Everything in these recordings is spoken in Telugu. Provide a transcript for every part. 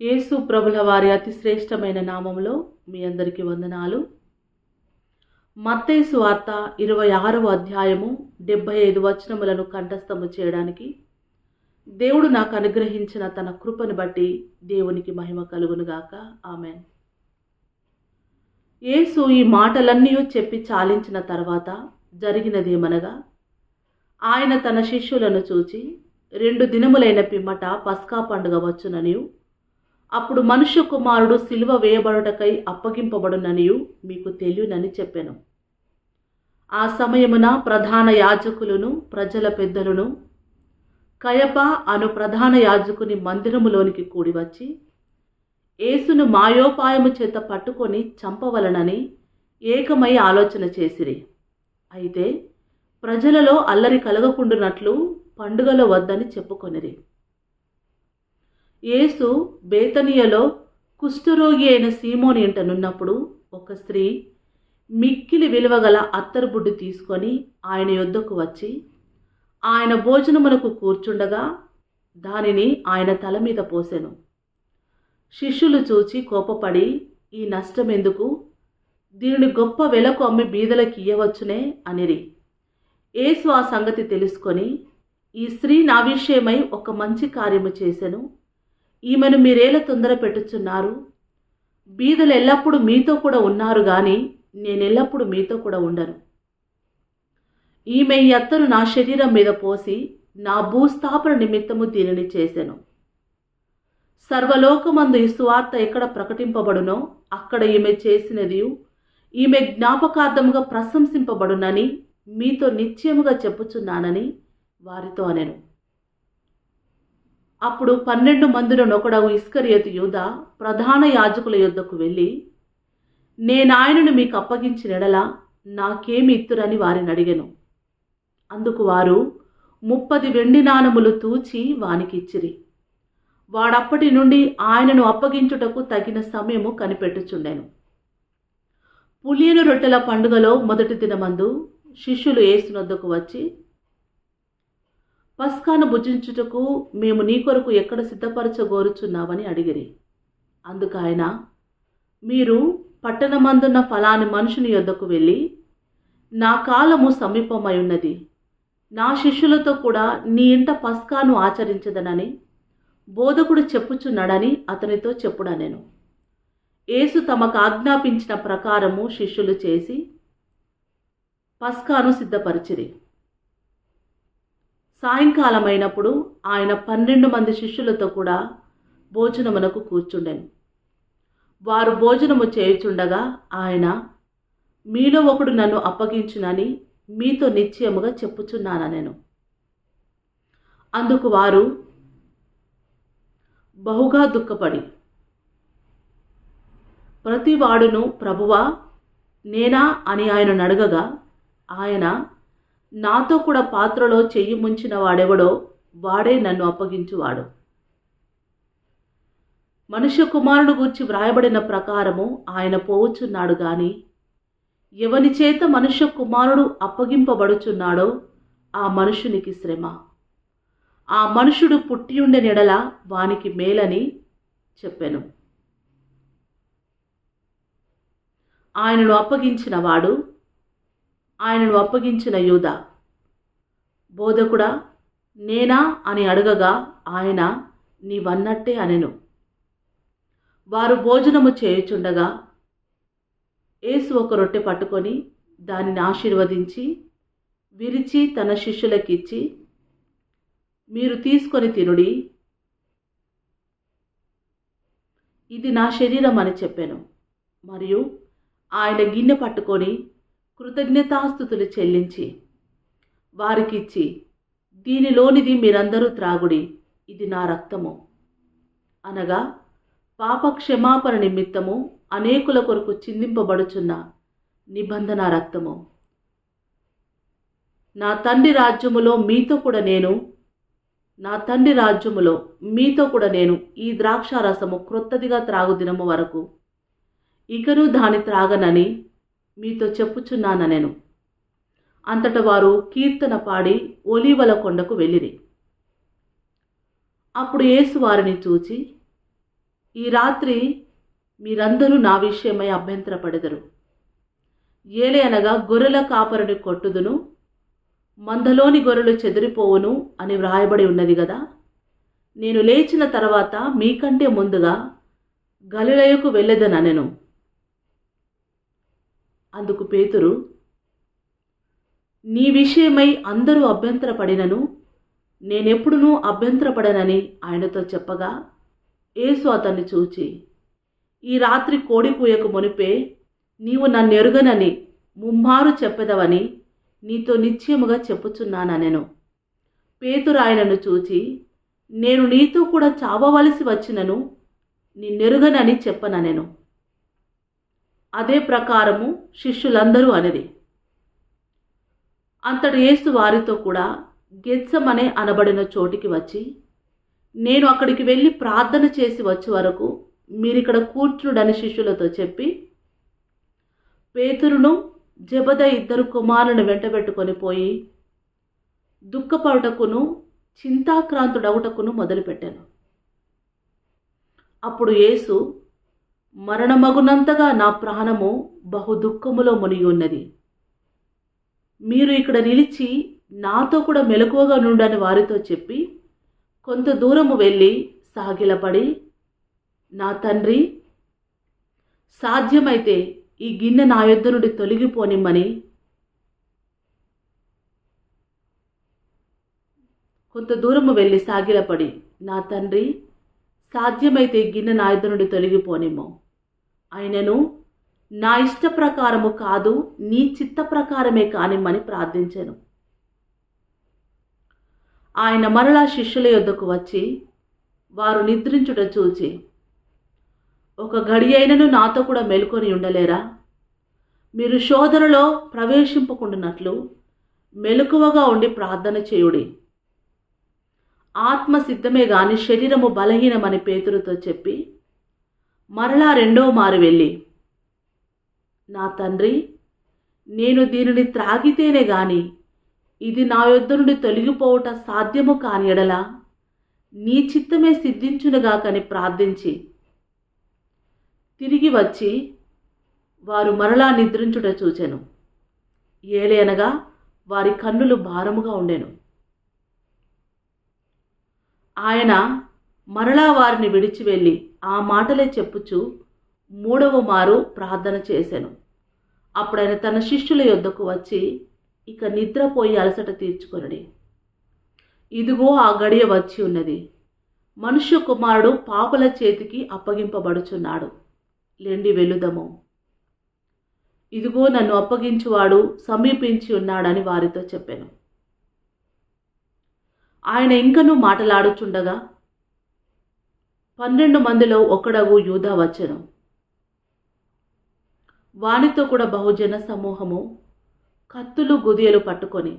యేసు ప్రభుల వారి అతి శ్రేష్టమైన నామంలో మీ అందరికీ వందనాలు. మత్తేసు వార్త ఇరవై ఆరవ అధ్యాయము డెబ్బై ఐదు వచనములను కంఠస్థము చేయడానికి దేవుడు నాకు అనుగ్రహించిన తన కృపను బట్టి దేవునికి మహిమ కలుగునుగాక ఆమెన్. యేసు ఈ మాటలన్నీ చెప్పి చాలించిన తర్వాత జరిగినదేమనగా ఆయన తన శిష్యులను చూచి రెండు దినములైన పిమ్మట పస్కా పండుగ వచ్చుననియు అప్పుడు మనుష్య కుమారుడు సిలువ వేయబడుటకై అప్పగింపబడుననియు మీకు తెలియనని చెప్పాను. ఆ సమయమున ప్రధాన యాజకులను ప్రజల పెద్దలను కయప అను ప్రధాన యాజకుని మందిరములోనికి కూడి వచ్చి యేసును మాయోపాయము చేత పట్టుకొని చంపవలనని ఏకమై ఆలోచన చేసిరి. అయితే ప్రజలలో అల్లరి కలగకుండునట్లు పండుగలో వద్దని చెప్పుకొనిరి. యేసు బేతనియలో కుష్ఠరోగి అయిన సీమోని ఇంటనున్నప్పుడు ఒక స్త్రీ మిక్కిలి విలువగల అత్తరుబుడ్డు తీసుకొని ఆయన యొద్దకు వచ్చి ఆయన భోజనమునకు కూర్చుండగా దానిని ఆయన తల మీద పోసెను. శిష్యులు చూచి కోపపడి ఈ నష్టం ఎందుకు దీనిని గొప్ప వెలకు అమ్మి బీదలకు ఇయ్యవచ్చునే అనిరి. ఏసు ఆ సంగతి తెలుసుకొని ఈ స్త్రీ నా విషయమై ఒక మంచి కార్యము చేసెను. ఈమెను మీరేలా తొందర పెట్టుచున్నారు? బీదలు ఎల్లప్పుడూ మీతో కూడా ఉన్నారు కానీ నేను ఎల్లప్పుడూ మీతో కూడా ఉండను. ఈమె ఈ అత్తను నా శరీరం మీద పోసి నా భూస్థాపన నిమిత్తము దీనిని చేశాను సర్వలోకమందు ఈ సువార్త ఎక్కడ ప్రకటింపబడునో అక్కడ ఈమె చేసినది ఈమె జ్ఞాపకార్థముగా ప్రశంసింపబడునని మీతో నిశ్చయముగా చెప్పుచున్నానని వారితో అనెను. అప్పుడు పన్నెండు మందిలో నొకడవు ఇస్కరియతు యూద ప్రధాన యాజకుల యొద్దకు వెళ్ళి నేనాయనను మీకు అప్పగించిన ఎడల నాకేమి ఇత్తురని వారిని అడిగను. అందుకు వారు ముప్పది వెండి నాణములు తూచి వానికిచ్చిరి వాడప్పటి నుండి ఆయనను అప్పగించుటకు తగిన సమయము కనిపెట్టుచుండెను. పులియను రొట్టెల పండుగలో మొదటి దినమందు శిష్యులు ఏసునొద్దకు వచ్చి పస్కాను భుజించుటకు మేము నీ కొరకు ఎక్కడ సిద్ధపరచగోరుచున్నామని అడిగిరి. అందుకు ఆయన మీరు పట్టణమందున్న ఫలాని మనుషుని యొద్దకు వెళ్ళి నా కాలము సమీపమై ఉన్నది. నా శిష్యులతో కూడా నీ ఇంట పస్కాను ఆచరించదనని బోధకుడు చెప్పుచున్నాడని అతనితో చెప్పుడా నేను యేసు తమకు ఆజ్ఞాపించిన ప్రకారము శిష్యులు చేసి పస్కాను సిద్ధపరిచిరి. సాయంకాలమైనప్పుడు ఆయన పన్నెండు మంది శిష్యులతో కూడా భోజనమునకు కూర్చుండెను. వారు భోజనము చేయుచుండగా ఆయన మీలో ఒకడు నన్ను అప్పగించునని మీతో నిశ్చయముగా చెప్పుచున్నానా నేను అందుకు వారు బహుగా దుఃఖపడి ప్రతివాడును ప్రభువా నేనా? అని ఆయనను అడగగా ఆయన నాతో కూడా పాత్రలో చెయ్యి ముంచిన వాడెవడో వాడే నన్ను అప్పగించువాడు. మనుష్య కుమారుడు గూర్చి వ్రాయబడిన ప్రకారము ఆయన పోవచ్చున్నాడు గాని ఎవని చేత మనుష్య కుమారుడు అప్పగింపబడుచున్నాడో ఆ మనుషునికి శ్రమ. ఆ మనుషుడు పుట్టియుండే నెడల వానికి మేలని చెప్పాను. ఆయనను అప్పగించిన వాడు ఆయనను అప్పగించిన యూద. బోధకుడా నేనా అని అడగగా ఆయన నీవన్నట్టే అనెను. వారు భోజనము చేయుచుండగా యేసు ఒక రొట్టె పట్టుకొని దానిని ఆశీర్వదించి విరిచి తన శిష్యులకిచ్చి మీరు తీసుకొని తినుడి. ఇది నా శరీరం అని చెప్పాను. మరియు ఆయన గిన్నె పట్టుకొని కృతజ్ఞతాస్థుతులు చెల్లించి వారికిచ్చి దీనిలోనిది మీరందరూ త్రాగుడి ఇది నా రక్తము. అనగా పాప క్షమాపణ నిమిత్తము అనేకుల కొరకు చిందింపబడుచున్న నిబంధన రక్తము. నా తండ్రి రాజ్యములో మీతో కూడా నేను నా తండ్రి రాజ్యములో మీతో కూడా నేను ఈ ద్రాక్షారసము క్రొత్తదిగా త్రాగు దినము వరకు ఇకను దాని త్రాగనని మీతో చెప్పుచున్నాన నేను? అంతట వారు కీర్తన పాడి ఒలీవల కొండకు వెళ్ళిరి. అప్పుడు యేసు వారిని చూచి ఈ రాత్రి మీరందరూ నా విషయమై అభ్యంతరపడెదరు. ఏలే అనగా గొర్రెల కాపరుని కొట్టుదును మందలోని గొర్రెలు చెదిరిపోవును అని వ్రాయబడి ఉన్నది కదా నేను లేచిన తర్వాత మీకంటే ముందుగా గలిలయకు వెళ్ళేదనెను అందుకు పేతురు నీ విషయమై అందరూ అభ్యంతరపడినను నేనెప్పుడునూ అభ్యంతరపడనని ఆయనతో చెప్పగా యేసు అతన్ని చూచి ఈ రాత్రి కోడి కూయకు మునిపే నీవు నన్నెరుగనని ముమ్మారు చెప్పెదవని నీతో నిశ్చయముగా చెప్పుచున్నానెను పేతురు ఆయనను చూచి నేను నీతో కూడా చావవలసి వచ్చినను నిన్నెరుగనని చెప్పననెను. అదే ప్రకారము శిష్యులందరూ అనేది. అంతటి యేసు వారితో కూడా గెత్సమనే అనబడిన చోటికి వచ్చి నేను అక్కడికి వెళ్ళి ప్రార్థన చేసి వచ్చే వరకు మీరిక్కడ కూర్చుడని శిష్యులతో చెప్పి పేతురును జబద ఇద్దరు కుమారులను వెంటబెట్టుకొని పోయి దుఃఖపడుటకును చింతాక్రాంతుడవుటకును మొదలుపెట్టాను. అప్పుడు యేసు మరణమగునంతగా నా ప్రాణము బహు దుఃఖములో మునిగి ఉన్నది మీరు ఇక్కడ నిలిచి నాతో కూడా మెలకువగా నుండని వారితో చెప్పి కొంత దూరము వెళ్ళి సాగిలపడి నా తండ్రి సాధ్యమైతే ఈ గిన్నె నా యొద్ద నుండి తొలగిపోనిమ్మని కొంత దూరము వెళ్ళి సాగిలపడి నా తండ్రి సాధ్యమైతే గిన్నె నా ఇద్దరు నుండి తొలగిపోనేమో ఆయనను నా ఇష్ట ప్రకారము కాదు నీ చిత్త ప్రకారమే కానిమ్మని ప్రార్థించాను. ఆయన మరలా శిష్యుల యొద్దకు వచ్చి వారు నిద్రించుట చూచి ఒక గడి అయినను నాతో కూడా మెలుకొని ఉండలేరా? మీరు శోధనలో ప్రవేశింపకుండానట్లు మెలకువగా ఉండి ప్రార్థన చేయుడి. ఆత్మ సిద్ధమే గాని శరీరము బలహీనమని పేతురుతో చెప్పి మరలా రెండో మారు వెళ్ళి నా తండ్రి నేను దీనిని త్రాగితేనే గాని ఇది నా యొద్ద నుండి తొలగిపోవుట సాధ్యము కాని ఎడల నీ చిత్తమే సిద్ధించునుగాకని ప్రార్థించి తిరిగి వచ్చి వారు మరలా నిద్రించుట చూచెను. ఏలేనగా వారి కన్నులు భారముగా ఉండెను. ఆయన మరలా వారిని విడిచి వెళ్ళి ఆ మాటలే చెప్పుచు మూడవ మారు ప్రార్థన చేశాను అప్పుడు ఆయన తన శిష్యుల యొద్దకు వచ్చి ఇక నిద్రపోయి అలసట తీర్చుకొనడి. ఇదిగో ఆ గడియ వచ్చి ఉన్నది. మనుష్య కుమారుడు పాపల చేతికి అప్పగింపబడుచున్నాడు. లెండి వెలుదము ఇదిగో నన్ను అప్పగించువాడు సమీపించి ఉన్నాడని వారితో చెప్పాను. ఆయన ఇంకనూ మాటలాడుచుండగా పన్నెండు మందిలో ఒకడగు యూదా వచ్చను. వానితో కూడా బహుజన సమూహము కత్తులు గుదియలు పట్టుకొని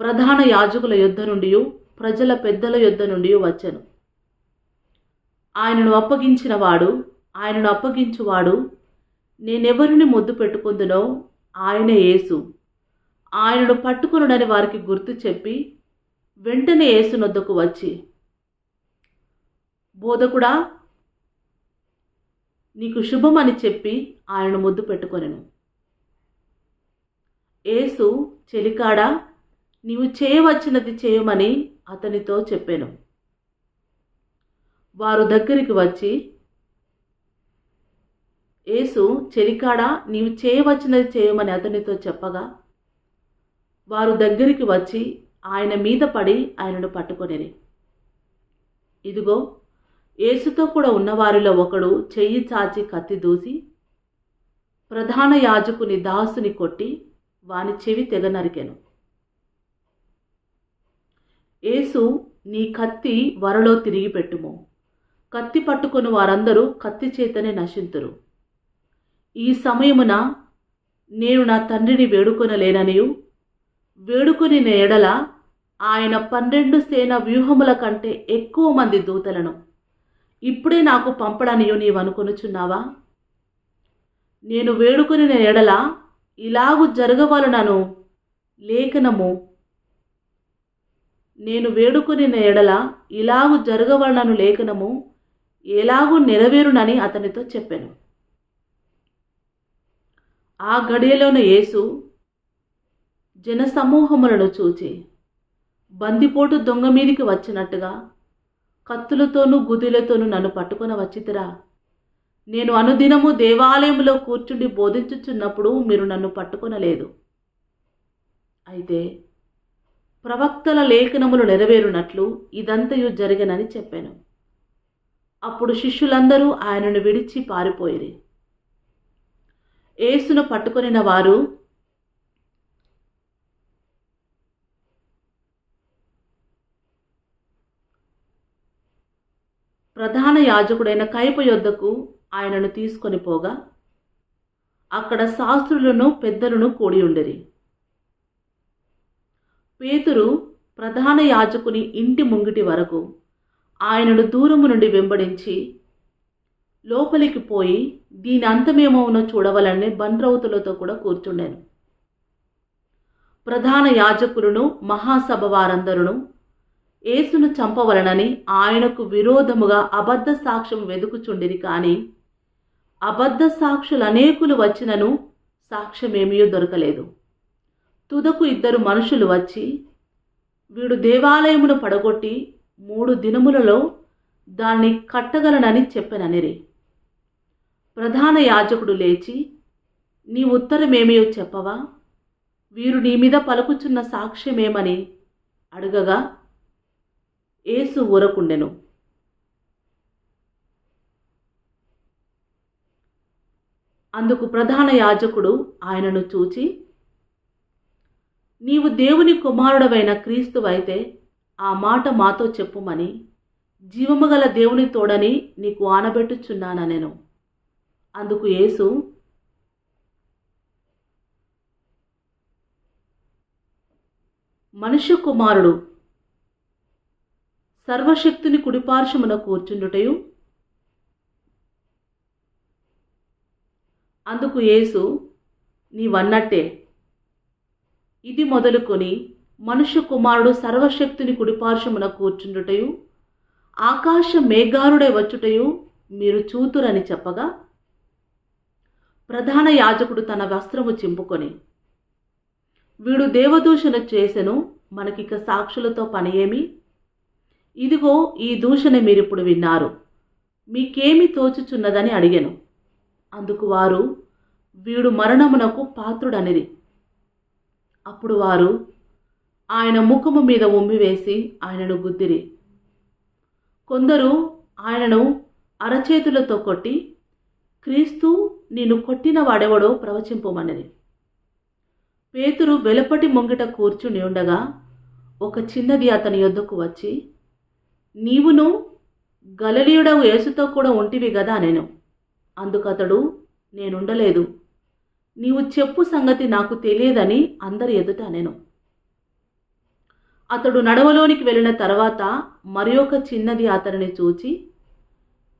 ప్రధాన యాజకుల యుద్ధ నుండి ప్రజల పెద్దల యుద్ధ నుండి వచ్చను. ఆయనను అప్పగించిన వాడు ఆయనను అప్పగించువాడు నేనెవరిని ముద్దు పెట్టుకుందునో ఆయనే యేసు. ఆయనను పట్టుకునుడని వారికి గుర్తు చెప్పి వెంటనే యేసునొద్దకు వచ్చి బోధకుడా నీకు శుభమని చెప్పి ఆయన ముద్దు పెట్టుకొనెను. యేసు చెలికాడా నీవు చేయవచ్చినది చేయమని అతనితో చెప్పాను. వారు దగ్గరికి వచ్చి యేసు చెలికాడా నీవు చేయవచ్చినది చేయమని అతనితో చెప్పగా వారు దగ్గరికి వచ్చి ఆయన మీద పడి ఆయనను పట్టుకొనిరి ఇదిగో యేసుతో కూడా ఉన్నవారిలో ఒకడు చెయ్యి చాచి కత్తి దూసి ప్రధాన యాజకుని దాసుని కొట్టి వాని చెవి తెగ నరికెను. యేసు నీ కత్తి వరలో తిరిగి పెట్టుము. కత్తి పట్టుకుని వారందరూ కత్తి చేతనే నశింతురు. ఈ సమయమున నేను నా తండ్రిని వేడుకొనలేననియు వేడుకొని ఎడల ఆయన పన్నెండు సేన వ్యూహముల కంటే ఎక్కువ మంది దూతలను. ఇప్పుడే నాకు పంపడనియు నీవనుకొనుచున్నావా? నేను వేడుకొని ఎడల ఇలాగు జరగవలనను లేఖనము. నేను వేడుకొని ఎడల ఇలాగు జరగవలనను లేఖనము ఎలాగూ నెరవేరునని అతనితో చెప్పాను. ఆ గడియలోని యేసు జనసమూహములను చూచి బందిపోటు దొంగ మీదికి వచ్చినట్టుగా కత్తులతోనూ గుదిలతోనూ నన్ను పట్టుకొని వచ్చితిరా. నేను అనుదినము దేవాలయంలో కూర్చుండి బోధించుచున్నప్పుడు మీరు నన్ను పట్టుకొనలేదు. అయితే ప్రవక్తల లేఖనములు నెరవేరునట్లు ఇదంతయు జరిగనని చెప్పాను. అప్పుడు శిష్యులందరూ ఆయనను విడిచి పారిపోయిరి. యేసును పట్టుకొనిన వారు ప్రధాన యాజకుడైన కైప యొద్దకు ఆయనను తీసుకొని పోగా అక్కడ శాస్త్రులను పెద్దలను కూడి ఉండరి. పేతురు ప్రధాన యాజకుని ఇంటి ముంగిటి వరకు ఆయనను దూరము నుండి వెంబడించి లోపలికి పోయి దీని అంతమేమవునో చూడవలని బండ్రౌతులతో కూడా కూర్చుండాను. ప్రధాన యాజకులను మహాసభ వారందరును యేసును చంపవలనని ఆయనకు విరోధముగా అబద్ధ సాక్ష్యం వెదుకుచుండిరి కాని అబద్ధ సాక్షులు అనేకులు వచ్చినను సాక్ష్యమేమీ దొరకలేదు. తుదకు ఇద్దరు మనుషులు వచ్చి వీడు దేవాలయమును పడగొట్టి మూడు దినములలో దాన్ని కట్టగలనని చెప్పననిరి. ప్రధాన యాజకుడు లేచి నీ ఉత్తరమేమియో చెప్పవా? వీరు నీ మీద పలుకుచున్న సాక్ష్యమేమని అడగగా ఏసు ఊరకుండెను. అందుకు ప్రధాన యాజకుడు ఆయనను చూచి నీవు దేవుని కుమారుడవైన క్రీస్తువైతే ఆ మాట మాతో చెప్పుమని జీవముగల దేవుని తోడని నీకు ఆనబెట్టుచున్నాన నేను అందుకు యేసు మనుష్య కుమారుడు సర్వశక్తుని కుడిపార్శ్వమున కూర్చుండుటయు. అందుకు యేసు నీవన్నట్టే. ఇది మొదలుకొని మనుష్య కుమారుడు సర్వశక్తిని కుడిపార్శ్వమున కూర్చుండుటయు. ఆకాశ మేఘారుడే వచ్చుటయు మీరు చూతురని చెప్పగా ప్రధాన యాజకుడు తన వస్త్రము చింపుకొని వీడు దేవదూషణ చేసెను మనకిక సాక్షులతో పని ఏమి? ఇదిగో ఈ దూషణ మీరిప్పుడు విన్నారు. మీకేమి తోచుచున్నదని అడిగాను. అందుకు వారు వీడు మరణమునకు పాత్రుడనిది. అప్పుడు వారు ఆయన ముఖము మీద ఉమ్మివేసి ఆయనను గుద్దిరి. కొందరు ఆయనను అరచేతులతో కొట్టి క్రీస్తు నేను కొట్టిన వాడెవడో ప్రవచింపమన్నది. పేతురు వెలపటి ముంగిట కూర్చుని ఉండగా ఒక చిన్నది అతని యొద్దకు వచ్చి నీవును గలలీయుడవు యేసుతో కూడా ఉంటివి గదా నేను అందుకతడు నేనుండలేదు. నీవు చెప్పు సంగతి నాకు తెలియదని అందరి ఎదుట నేను అతడు నడవలోనికి వెళ్ళిన తర్వాత మరి ఒక చిన్నది అతనిని చూచి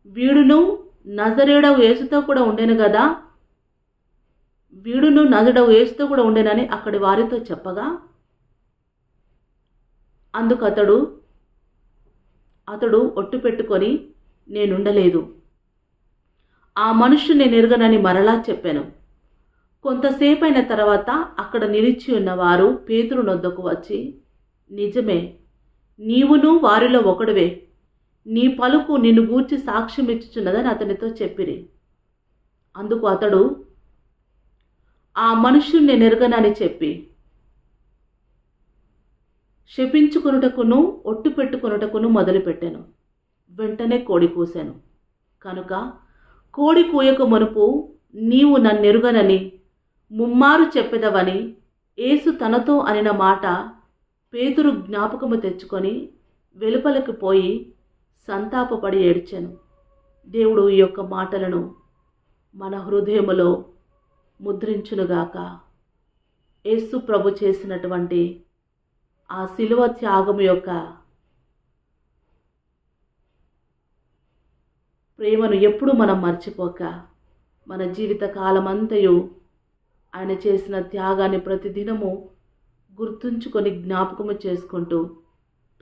వీడును నజరేడవు యేసుతో కూడా ఉండెను కదా వీడును నజడవు యేసుతో కూడా ఉండేనని అక్కడి వారితో చెప్పగా అందుకు అతడు ఒట్టు పెట్టుకొని నేనుండలేదు. ఆ మనుషుని నెరగనని మరలా చెప్పాను. కొంతసేపైన తర్వాత అక్కడ నిలిచి ఉన్నవారు పేతురు నొద్దకు వచ్చి నిజమే నీవును వారిలో ఒకడువే. నీ పలుకు నిన్ను గూర్చి సాక్ష్యం ఇచ్చుచున్నదని అతనితో చెప్పిరి. అందుకు అతడు ఆ మనుష్యుణ్ణి నెరగనని చెప్పి శపించుకొనుటకును ఒట్టు పెట్టుకొనుటకును మొదలుపెట్టాను. వెంటనే కోడి కూశాను కనుక కోడి కూయక మునుపు నీవు నన్నెరుగనని ముమ్మారు చెప్పెదవని యేసు తనతో అనిన మాట పేతురు జ్ఞాపకము తెచ్చుకొని వెలుపలకు పోయి సంతాపపడి ఏడ్చాను. దేవుడు ఈ యొక్క మాటలను మన హృదయములో ముద్రించునుగాక. యేసు ప్రభు చేసినటువంటి ఆ శిలువ త్యాగం యొక్క ప్రేమను ఎప్పుడు మనం మర్చిపోక మన జీవిత కాలమంతయు ఆయన చేసిన త్యాగాన్ని ప్రతిదినము గుర్తుంచుకొని జ్ఞాపకము చేసుకుంటూ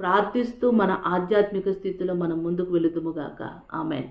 ప్రార్థిస్తూ మన ఆధ్యాత్మిక స్థితిలో మనం ముందుకు వెళుదుముగాక ఆమెన్.